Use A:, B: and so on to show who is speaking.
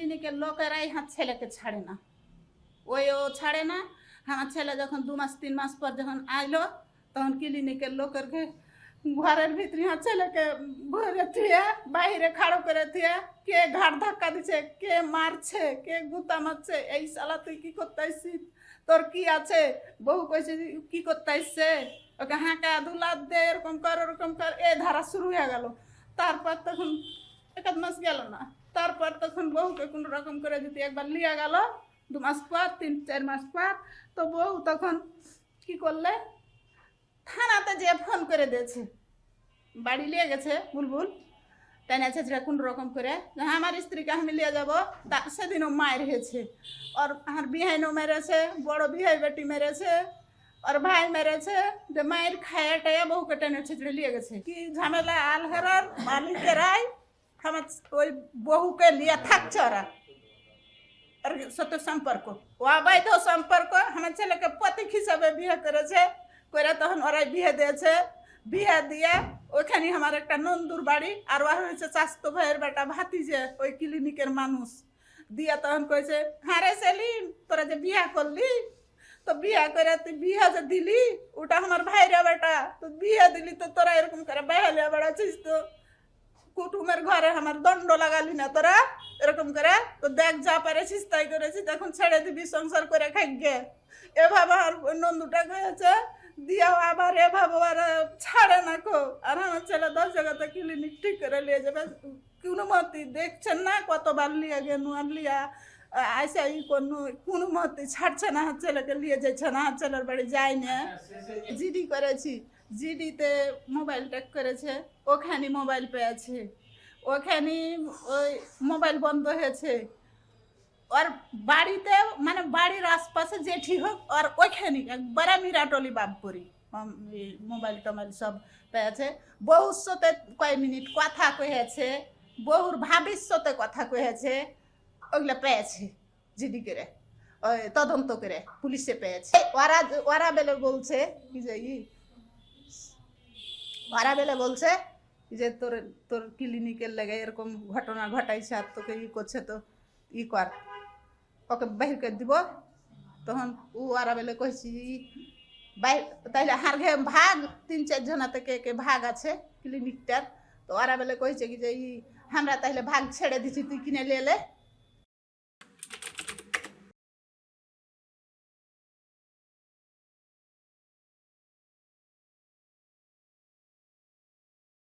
A: ক্লিনিকের লোকেরাই হাত ছেলেকে ছাড়ে না। ওই ও ছাড়ে না। হ্যাঁ ছেলে যখন দু মাস, তিন মাস পর যখন আইলো, তখন ক্লিনিকের লোকের ঘরের ভিতরে আমার ছেলেকে ভরে থুয়ে, বাইরে খাড়ো করে থুয়ে, কে ঘাট ধাক্কা দিছে, কে মারছে, কে গুতা মারছে, এই সালা তুই কি করতে তোর কি আছে? বহু কইছে কি করতে আসছে ওকে হাঁকা দুলাদ দে, এরকম কর, ওরকম কর, এ ধারা শুরু হয়ে গেল। তারপর তখন এক আধ মাস গেল না। তারপর তখন বউকে কোনো রকম করে যদি একবার লিয়া গেল, দু মাস পর, তিন, চার মাস পর, তো বউ তখন কি করলে? থানাতে যে ফোন করে দিয়েছে। বাড়ি নিয়ে গেছে বুলবুল। তাই যেটা কোন রকম করে আমার স্ত্রীকে আমি লিয়ে যাব, তা সেদিনও মায়ের হয়েছে। আর আমার বিহাইনও মেরেছে, বড় বিহাই বেটি মেরেছে আর ভাই মেরেছে, যে মায়ের খায়া টায়া বহুকে টেনে ছিঁচড়ে নিয়ে গেছে। কি ঝামেলা, আলহেরার মালিকেরাই। আমার ওই বহুকে নিয়ে থাকছে ওরা সাথে সম্পর্ক ও অবৈধ সম্পর্ক আমার ছেলেকে পতিক হিসাবে বিয়ে করেছে করে তখন ওরাই বিয়ে দিয়েছে বিয়ে দিয়ে ওখানে আমার একটা নন্দুর বাড়ি আর ওর হয়েছে স্বাস্থ্য ভাইয়ের বেটা ভাতিজে ওই ক্লিনিকের মানুষ দিয়া তখন কইছে হ্যাঁ রে সেলিম তোরা যে বিয়া করলি তো বিয়া করে তুই বিয়া যে দিলি ওটা আমার ভাইরা বেটা তো বিয়া দিলি তো তোরা এরকম করে বেহালিয়া বেড়াচ্ছিস তো কুটুমের ঘরে আমার দণ্ড লাগালি না তোরা? এরকম করে? তো দেখ যা পারেছিস তাই করেছিস এখন ছেড়ে দিবি সংসার করে খাইগে এভাবে আর নন্দুটা হয়েছে দিয়া আবার এভাবে আর ছাড়ে না কো। আর আমার ছেলে দশ জায়গাতে ক্লিনিক ঠিক করে নিয়ে যাবে। কোনো মতি দেখছেন না কত কতবার লিয়ে গেল আর লিয়া আইসা ই কোনো কোনো মতি ছাড়ছে না হাত ছেলেকে নিয়ে যাচ্ছে না হাত ছেলের বাড়ি যায় না। জিডি করেছি। জিডিতে মোবাইল ট্যাক করেছে, ওখানে মোবাইল পেয়েছে, ওখানে ওই মোবাইল বন্ধ হয়েছে। ওর বাড়িতে মানে বাড়ির আশপাশে যেটি হোক, আর ওইখানে একবারে মিরাটলি বাপপুরি মোবাইল টোবাইল সব পেয়েছে। সাথে কয় মিনিট কথা কয়েছে বহুর ভবিষ্যতে কথা কয়েছে, ওগুলো পেয়েছে, জিডি করে তদন্ত করে, পুলিশে পেয়েছে। ওরা ওরা বেলে বলছে, কি যে ওরা বেলে বলছে যে তোর তোর ক্লিনিকের লেগে এরকম ঘটনা ঘটাইছে আর তোকে ই করছে তো ই কর। ওকে বাহির করে দিব। তখন ও ওরা বেলে কইছি তাইলে হার ঘে ভাগ, তিন চার জনা থেকে কে ভাগ আছে ক্লিনিকটার তো ওরা বেলে কইছে কি যে, ই, আমরা তাইলে ভাগ ছেড়ে দিছি, তুই কিনে লেলে